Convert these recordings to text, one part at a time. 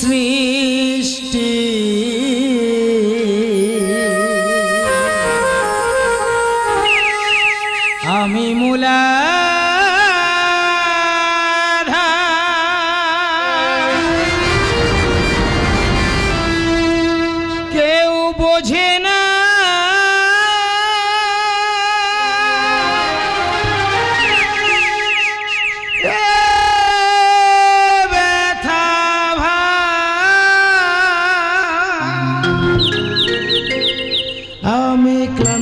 সৃষ্টি। আমি মুলা কেউ বোঝে না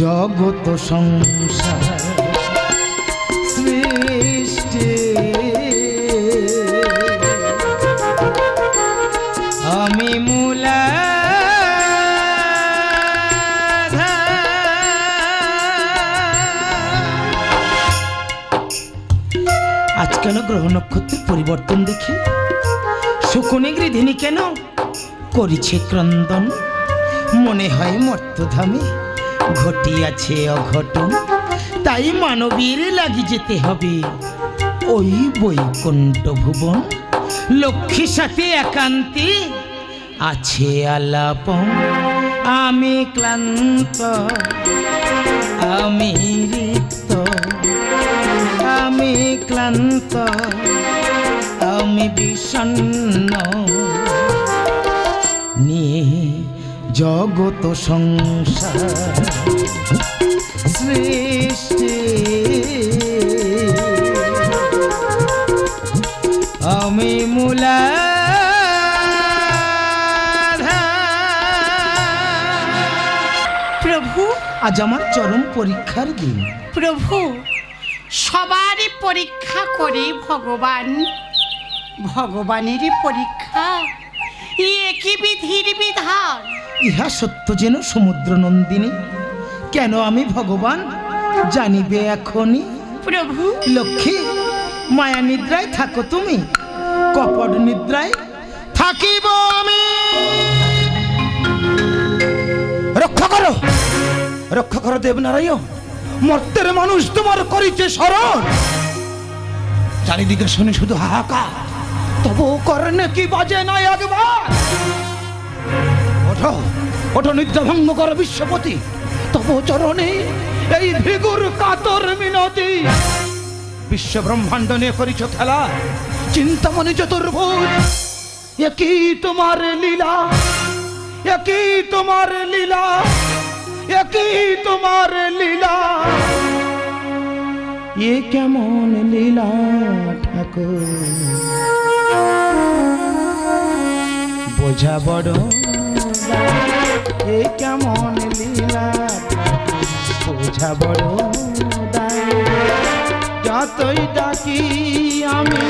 জগত সংসার সৃষ্টি। আমি মূলা আজ কেন গ্রহ নক্ষত্রের পরিবর্তন দেখি? শকুনে গৃধিনী কেন করিছে ক্রন্দন? মনে হয় মর্তধামে ঘটিয়াছে অঘটন। তাই মানবীর লাগি যেতে হবে। ওই বৈকুণ্ঠ ভুবন লক্ষ্মীর সাথে একান্তে আছে আলাপন। আমি ক্লান্ত, আমি রিক্ত, আমি ক্লান্ত, আমি বিষণ্ণ। জগত সংসার সৃষ্টি। আমি মূলা প্রভু আজ আমার চরম পরীক্ষার দিন। প্রভু সবারই পরীক্ষা করে ভগবান। ভগবানেরই পরীক্ষা এ কি বিধির বিধান? ইহা সত্য যেন সমুদ্র নন্দিনী। কেন আমি ভগবান জানিবে এখনই? প্রভু। লক্ষ্মী মায়া নিদ্রায় থাকো তুমি কপট নিদ্রায় থাকিব আমি। রক্ষা করো রক্ষা করো দেবনারায়ণ মর্তের মানুষ তোমার করিছে স্মরণ। চারিদিকে শুনি শুধু হাহাকার তবু কর্ণে কি বাজে না একবার ওঠো ওঠো করো বিশ্বপতি। তবু চরণে এই ভিগুর কাতর মিনতি। বিশ্ব ব্রহ্মাণ্ড নিয়ে করিছ খেলা, চিন্তামণি চতুর্ভুজ। একই তোমার লীলা, একই তোমার লীলা, একই তোমার লীলা। এ কেমন লীলা ঠাকুর? বোঝা বড় এ কেমন লীলা? বোঝা বড় যতই ডাকি আমি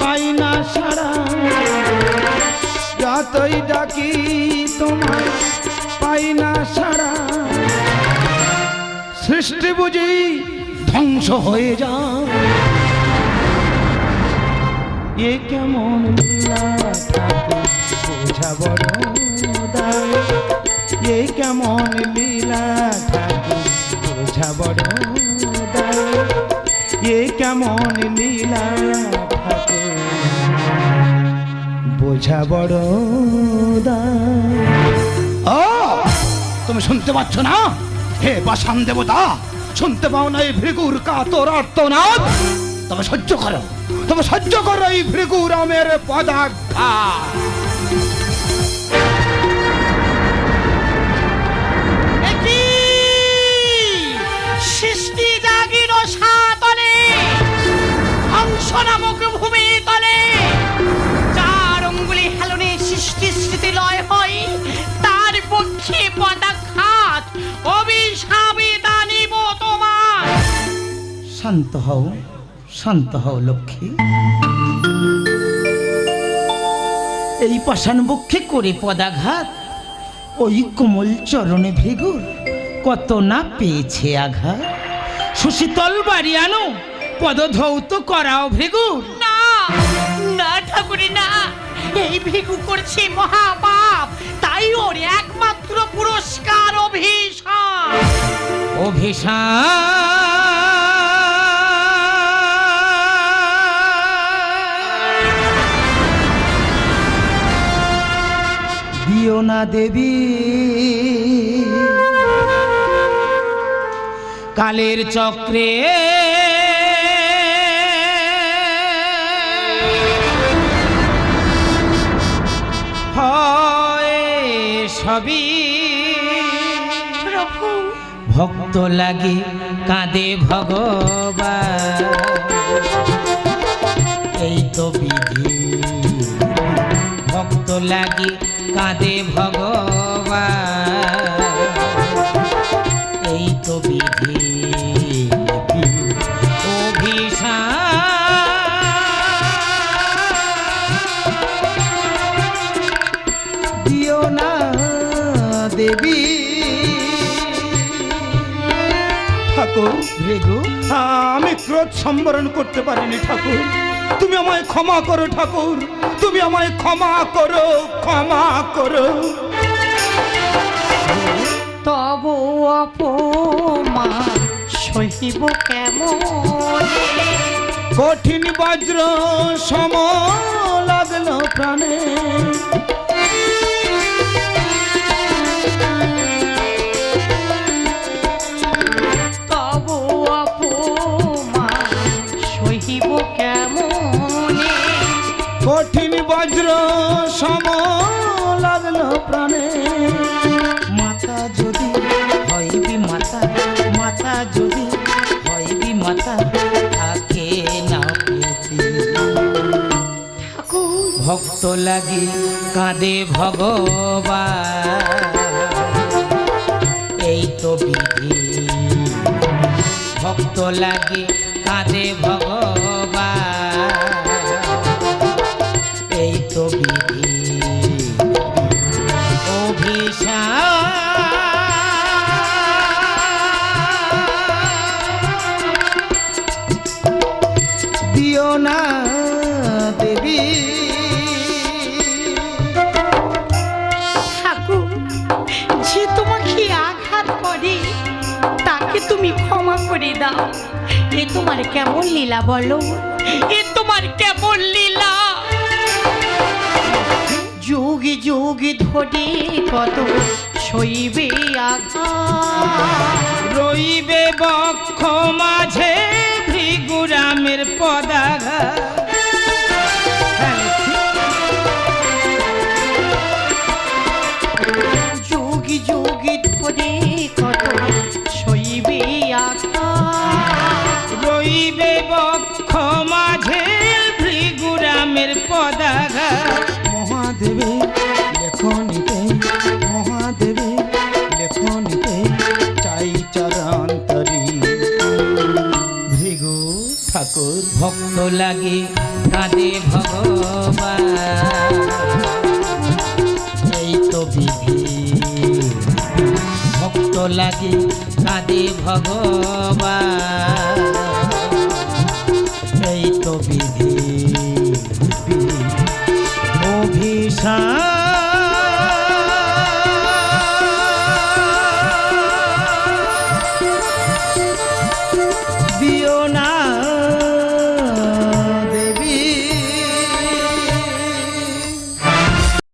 পাই না সারা যতই ডাকি তোমায় পাই না সারা সৃষ্টি বুঝি ধ্বংস হয়ে যা এ কেমন বোঝা বড় দায়। এ কেমন লীলা ঠাকুর বোঝা বড় এ কেমন লীলা ঠাকুর বোঝা বড় ও, তুমি শুনতে পাচ্ছ না? হে বাসান দেবতা, শুনতে পাও না এই ভৃগুর কাতর আর্তনাদ? তবে সহ্য করো, তবে সহ্য করো এই ভৃগুর আমের পদাঘাত নামক ভূমি তলে চার অঙ্গুলি হেলনে সৃষ্টি স্থিতি লয় হয় তার পক্ষে পদাঘাত, অভিশাপে দানিব তোমার। শান্ত হও শান্ত হও লক্ষ্মী। এই পাষাণ বক্ষে করে পদাঘাত, ওই কোমল চরণে ভেগুর, কত না পেয়েছে আঘাত। সুশীতল বাড়ি আনো পদধৌত করাও ভেগুর না না ঠাকুরি না। এই ভিকু করছে মহাপাপ। তাই ওর একমাত্র পুরস্কার অভিশাপ অভিশাপ দিও না দেবী। কালের চক্রে সবই প্রভু। ভক্ত লাগে কাঁদে ভগবা এই তো বিধি। ভক্ত লাগে কাঁদে ভগবান। দেবী। ঠাকুর আমি ক্রোধ সম্বরণ করতে পারিনি ঠাকুর। তুমি আমায় ক্ষমা করো ঠাকুর। তুমি আমায় ক্ষমা করো ক্ষমা করো। তব অপমান সহিব কেমন? কঠিন বজ্র সম লাগল প্রাণে। মাতা থাকে না ভক্ত লাগি কাঁদে ভগবা এই তো বিধি। ভক্ত লাগে কাঁদে ভগবান। তোমার কেমন লীলা বলো? এ তোমার কেমন লীলা? যুগে যুগে ধরে কত সইবে রইবে বক্ষ মাঝে ভৃগুরামের পদাঘা ঠাকুর ভক্ত লাগে কাঁদে ভগবান। এই তো বিধি। ভক্ত লাগে কাঁদে ভগবান।